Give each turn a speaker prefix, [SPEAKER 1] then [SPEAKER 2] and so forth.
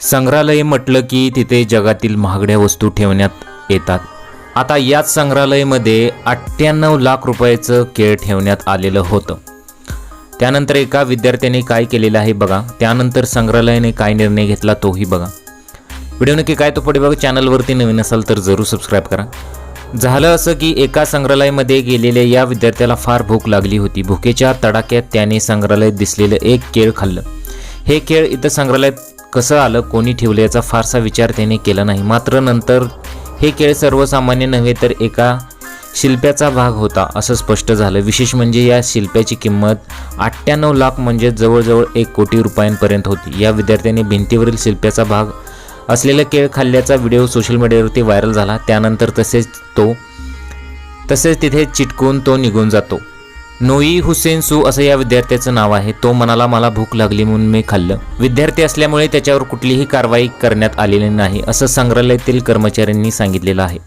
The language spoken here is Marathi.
[SPEAKER 1] संग्रहालय म्हटलं की तिथे जगातील महागड्या वस्तू ठेवण्यात येतात. आता याच संग्रहालयामध्ये अठ्ठ्याण्णव लाख रुपयाचं केळ ठेवण्यात आलेलं होतं. त्यानंतर एका विद्यार्थ्याने काय केलेलं आहे बघा. त्यानंतर संग्रहालयाने काय निर्णय घेतला तोही बघा. व्हिडिओ नक्की काय तो पुढे बघा. चॅनलवरती नवीन असाल तर जरूर सबस्क्राईब करा. झालं असं की एका संग्रहालयामध्ये गेलेल्या या विद्यार्थ्याला फार भूक लागली होती. भुकेच्या तडाक्यात त्याने संग्रहालयात दिसलेलं एक केळ खाल्लं. हे केळ इथं संग्रहालयात कसं आलं कोणी ठेवलं याचा फारसा विचार त्याने केला नाही. मात्र नंतर हे केळ सर्वसामान्य नव्हे तर एका शिल्प्याचा भाग होता असं स्पष्ट झालं. विशेष म्हणजे या शिल्प्याची किंमत अठ्ठ्याण्णव लाख म्हणजे जवळजवळ एक कोटी रुपयांपर्यंत होती. या विद्यार्थ्याने भिंतीवरील शिल्प्याचा भाग असलेला केळ खाल्ल्याचा व्हिडिओ सोशल मीडियावरती व्हायरल झाला. त्यानंतर तसेच तो तसेच तिथे चिटकून तो निघून जातो. नोई हुसेन सू असं या विद्यार्थ्याचं नाव आहे. तो म्हणाला मला भूक लागली म्हणून मी खाल्लं. विद्यार्थी असल्यामुळे त्याच्यावर कुठलीही कारवाई करण्यात आलेली नाही असं संग्रहालयातील कर्मचाऱ्यांनी सांगितलेलं आहे.